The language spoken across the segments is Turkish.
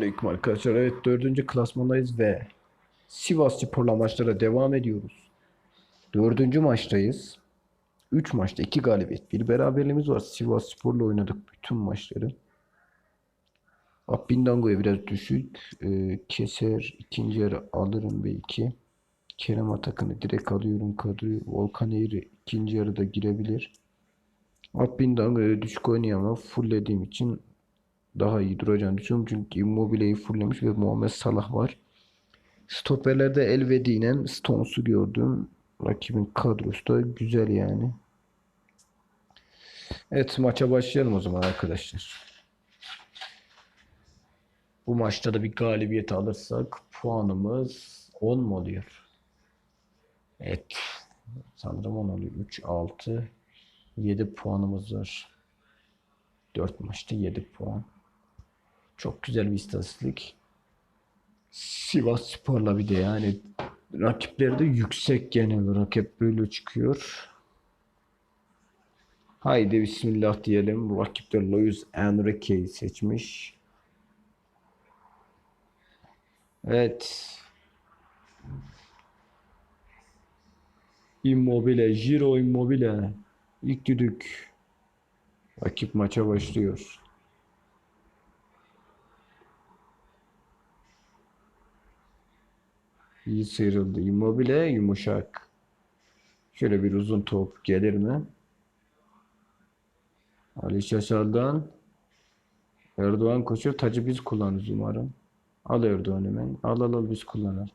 Aleyküm arkadaşlar. Evet dördüncü klasmandayız ve Sivas Spor'la maçlara devam ediyoruz. Dördüncü maçtayız. Üç maçta iki galibiyet. Bir beraberliğimiz var. Sivas Spor'la oynadık bütün maçları. Abindango'ya biraz düşük. Ee, keser ikinci yarı alırım belki. Kerem Atakan'ı direkt alıyorum kadroyu. Volkan Eğri ikinci yarıda girebilir. Abindango'ya düşük oynayamam. Fulllediğim için daha iyi duracağını düşünüyorum. Çünkü Immobile'yi fulllemiş ve Muhammed Salah var. Stoperlerde Elvedi'yle Stones'u gördüm. Rakibin kadrosu da güzel yani. Evet maça başlayalım o zaman arkadaşlar. Bu maçta da bir galibiyet alırsak puanımız 10 mu oluyor? Evet. Sanırım 10 oluyor. 3, 6, 7 puanımız var. 4 maçta 7 puan. Çok güzel bir istatistik. Sivas Spor'la bir de yani rakipleri de yüksek genel olarak hep böyle çıkıyor. Haydi bismillah diyelim. Bu rakipler Luis Enrique'yi seçmiş. Evet. Immobile, Giro Immobile. İlk düdük. Rakip maça başlıyor. İyi sıyrıldı. Immobile yumuşak. Şöyle bir uzun top gelir mi? Ali Şaşal'dan Erdoğan koşuyor. Tacı biz kullanırız umarım. Al Erdoğan hemen. Al al al biz kullanır.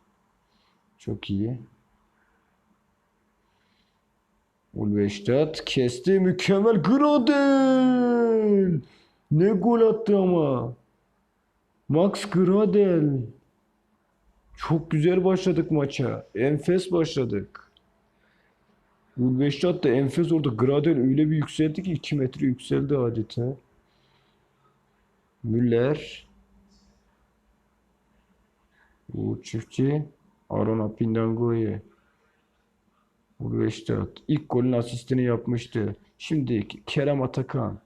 Çok iyi. Ulveştat kesti. Mükemmel. Gradel. Ne gol attı ama. Max Gradel. Çok güzel başladık maça. Enfes başladık. Ulveştat da enfes orada. Gradel öyle bir yükseldi ki 2 metre yükseldi adeta. Müller. Bu çiftçi. Aron Apindango'yu. Ulveştat. İlk golün asistini yapmıştı. Şimdi Kerem Atakan.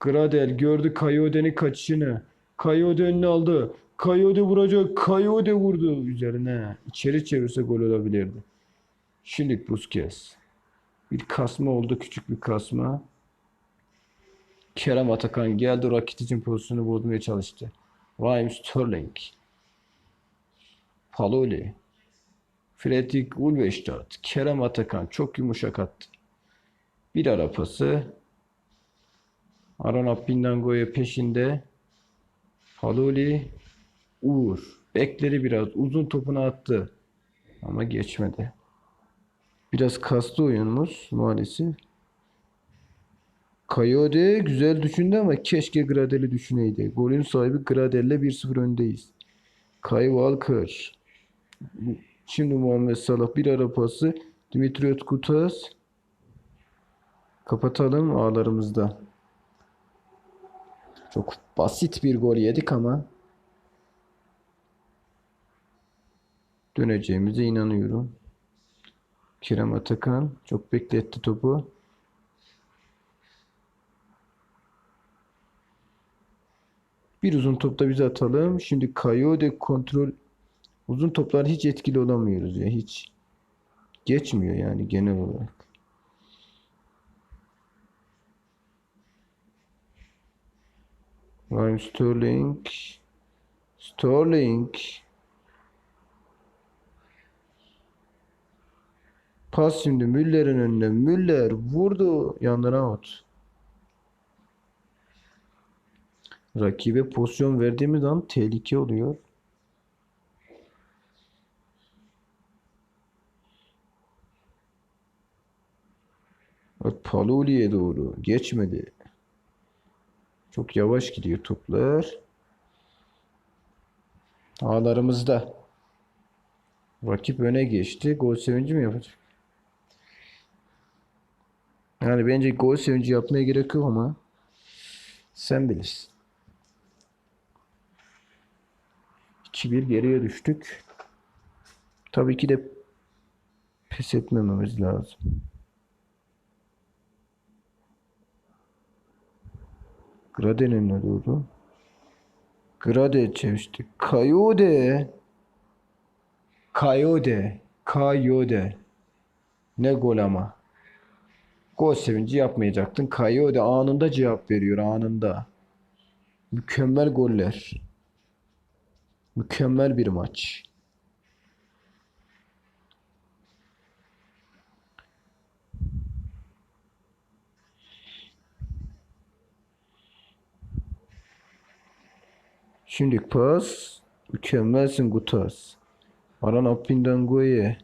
Gradel gördü Kayode'nin kaçışını. Kayode önüne aldı. Kayode vuracak. Kayode vurdu üzerine. İçeri çevirse gol olabilirdi. Şimdi Busquets. Bir kasma oldu. Küçük bir kasma. Kerem Atakan geldi. Rakitic'in pozisyonu bozmaya çalıştı. Raheem Sterling. Paloli. Fredrik Ulveştat. Kerem Atakan. Çok yumuşak attı. Bir ara pası. Aron Apindango'ya peşinde. Paloli. Uğur. Bekleri biraz. Uzun topunu attı. Ama geçmedi. Biraz kaslı oyunumuz maalesef. Kayode güzel düşündü ama keşke Gradel'i düşüneydi. Golün sahibi Gradel'le 1-0 öndeyiz. Kay Walker. Şimdi Muhammed Salah bir ara pası. Dimitrios Kutas. Kapatalım ağlarımızda. Çok basit bir gol yedik ama döneceğimize inanıyorum. Kerem Atakan çok bekletti topu. Bir uzun topta biz atalım. Şimdi Kayode kontrol uzun toplar hiç etkili olamıyoruz ya hiç. Geçmiyor yani genel olarak. Ryan Sterling. Sterling. Pas şimdi Müller'in önüne. Müller vurdu. Yandan out. Rakibe pozisyon verdiğimiz an tehlike oluyor. Evet, Paluli'ye doğru. Geçmedi. Çok yavaş gidiyor toplar. Ağlarımızda. Rakip öne geçti. Gol sevinci mi yapacak? Yani bence gol sevinci yapmaya gerek yok ama sen bilirsin. 2-1 geriye düştük. Tabii ki de pes etmememiz lazım. Graden'e doğru. Grade çevirdi. Kayode. Kayode. Kayode. Ne gol ama. Gol sevinci yapmayacaktın. Kayode anında cevap veriyor anında. Mükemmel goller. Mükemmel bir maç. Şimdi pas. Mükemmelsin Gutas. Aran Apindangoye.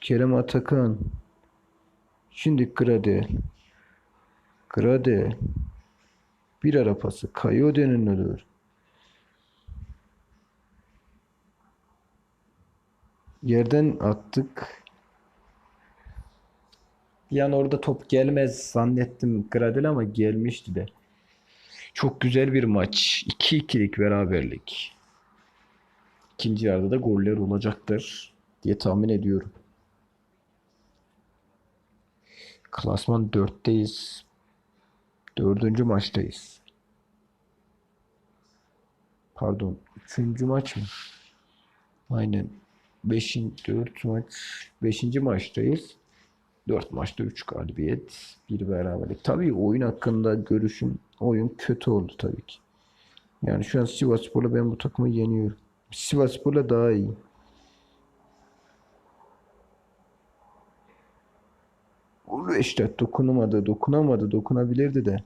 Kerem Atakan. Şimdi Gradel. Gradel. Bir ara pası. Kayode'nin olur. Yerden attık. Yani orada top gelmez zannettim Gradel ama gelmişti de. Çok güzel bir maç. 2-2'lik beraberlik. İkinci yarıda da goller olacaktır diye tahmin ediyorum. Klasman 4'teyiz. Dördüncü maçtayız. Pardon. Üçüncü maç mı? Aynen. Beşin, dört maç. Beşinci maçtayız. Dört maçta üç galibiyet. Bir beraberlik. Tabii oyun hakkında görüşüm oyun kötü oldu tabii ki. Yani şu an Sivasspor'la ben bu takımı yeniyorum. Sivasspor'la daha iyi. Ulu işte dokunamadı, dokunamadı, dokunabilirdi de.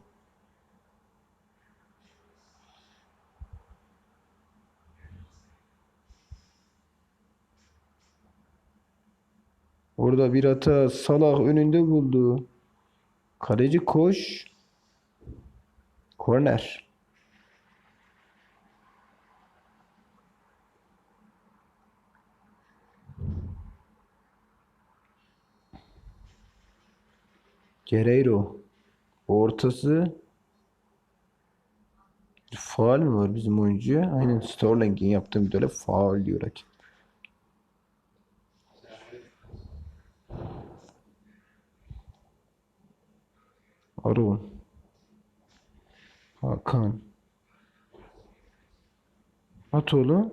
Orada bir hata Salah önünde buldu. Kaleci koş. Korner. Guerreiro. Ortası. Faal mi var bizim oyuncuya? Aynen Sterling'in yaptığı müdahale faal diyor rakip. Arun. Hakan. At oğlum.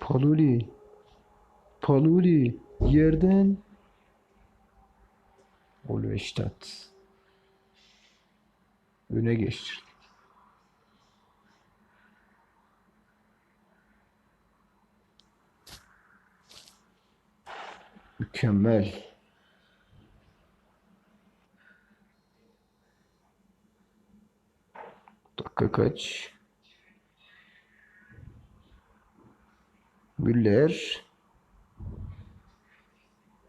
Paluli. Paluli. Yerden. Olveştat. Öne geçtir. Mükemmel. Dakika kaç? Müller.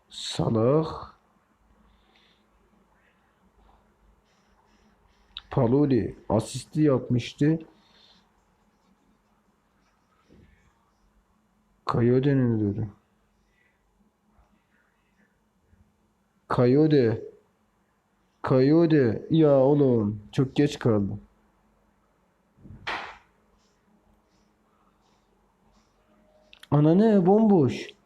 Salah. Paloli asisti yapmıştı. Kayode'nin dedi. Kayode. Kayode. Ya oğlum çok geç kaldım. Ana ne bomboş.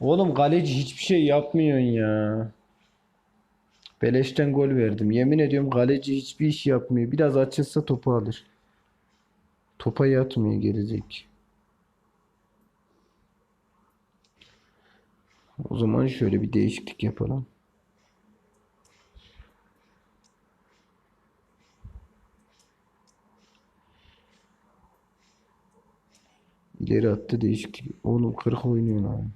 Oğlum kaleci hiçbir şey yapmıyorsun ya. Beleşten gol verdim. Yemin ediyorum kaleci hiçbir iş yapmıyor. Biraz açılsa topu alır. Topa yatmıyor gelecek. O zaman şöyle bir değişiklik yapalım. İleri attı değişiklik. Oğlum 40 oynuyor lan.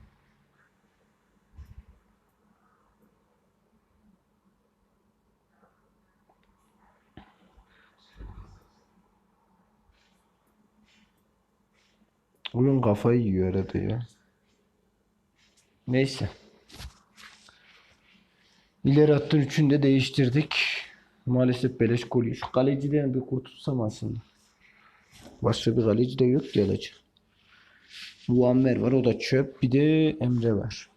Oyun kafayı yiyor arada ya. Neyse. İleri attın üçünü de değiştirdik. Maalesef beleş gol. Şu kaleciden bir kurtulsam aslında. Başka bir kaleci de yok gelecek. Muammer var o da çöp. Bir de Emre var.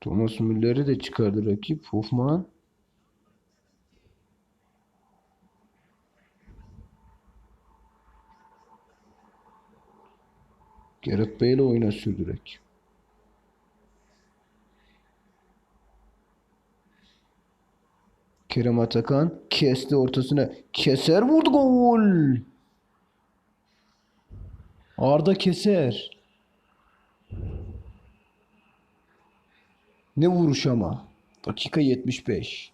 Thomas Müller'i de çıkardı rakip. Hoffman. Gareth Bale oyuna sürdü. Kerem Atakan kesti ortasına. Keser vurdu gol. Arda Keser. Ne vuruş ama. Dakika 75.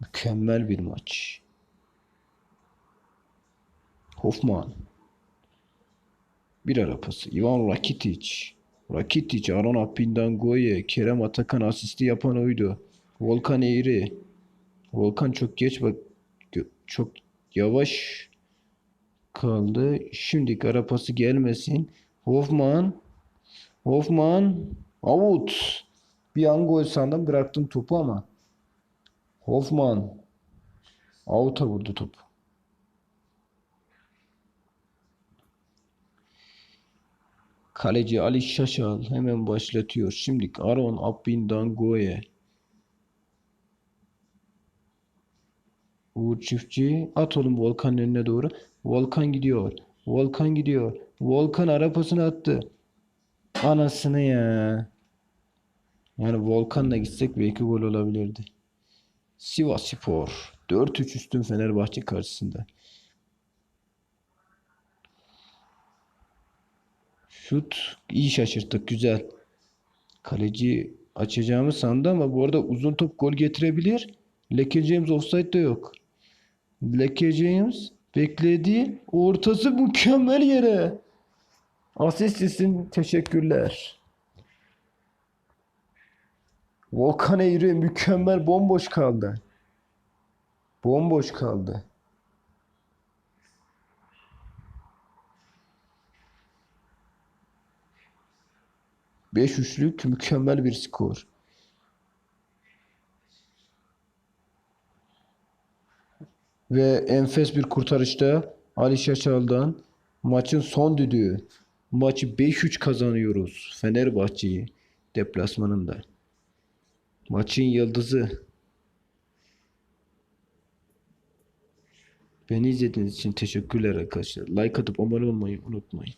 Mükemmel bir maç. Hoffman. Bir ara pası. Ivan Rakitic. Rakitic, Aron Apindangoye, Kerem Atakan asisti yapan oydu. Volkan Eğri. Volkan çok geç bak çok yavaş kaldı. Şimdi ara pası gelmesin. Hoffman. Hoffman. Out. Bir an gol sandım bıraktım topu ama. Hoffman. Out'a vurdu topu. Kaleci Ali Şaşal hemen başlatıyor. Şimdi Aron Apindangoye. Uğur Çiftçi at oğlum Volkan'ın önüne doğru. Volkan gidiyor. Volkan gidiyor. Volkan arapasını attı. Anasını ya. Yani Volkan'la gitsek belki gol olabilirdi. Sivasspor 4-3 üstün Fenerbahçe karşısında. Şut iyi şaşırttık güzel. Kaleci açacağımı sandı ama bu arada uzun top gol getirebilir. Leke James offside'de yok. Leke James bekledi. Ortası mükemmel yere. Asist için teşekkürler. Volkan Eğri mükemmel bomboş kaldı. Bomboş kaldı. Beş üçlük mükemmel bir skor. Ve enfes bir kurtarışta Ali Şaşal'dan maçın son düdüğü. Maçı 5-3 kazanıyoruz Fenerbahçe'yi deplasmanında. Maçın yıldızı. Beni izlediğiniz için teşekkürler arkadaşlar. Like atıp abone olmayı unutmayın.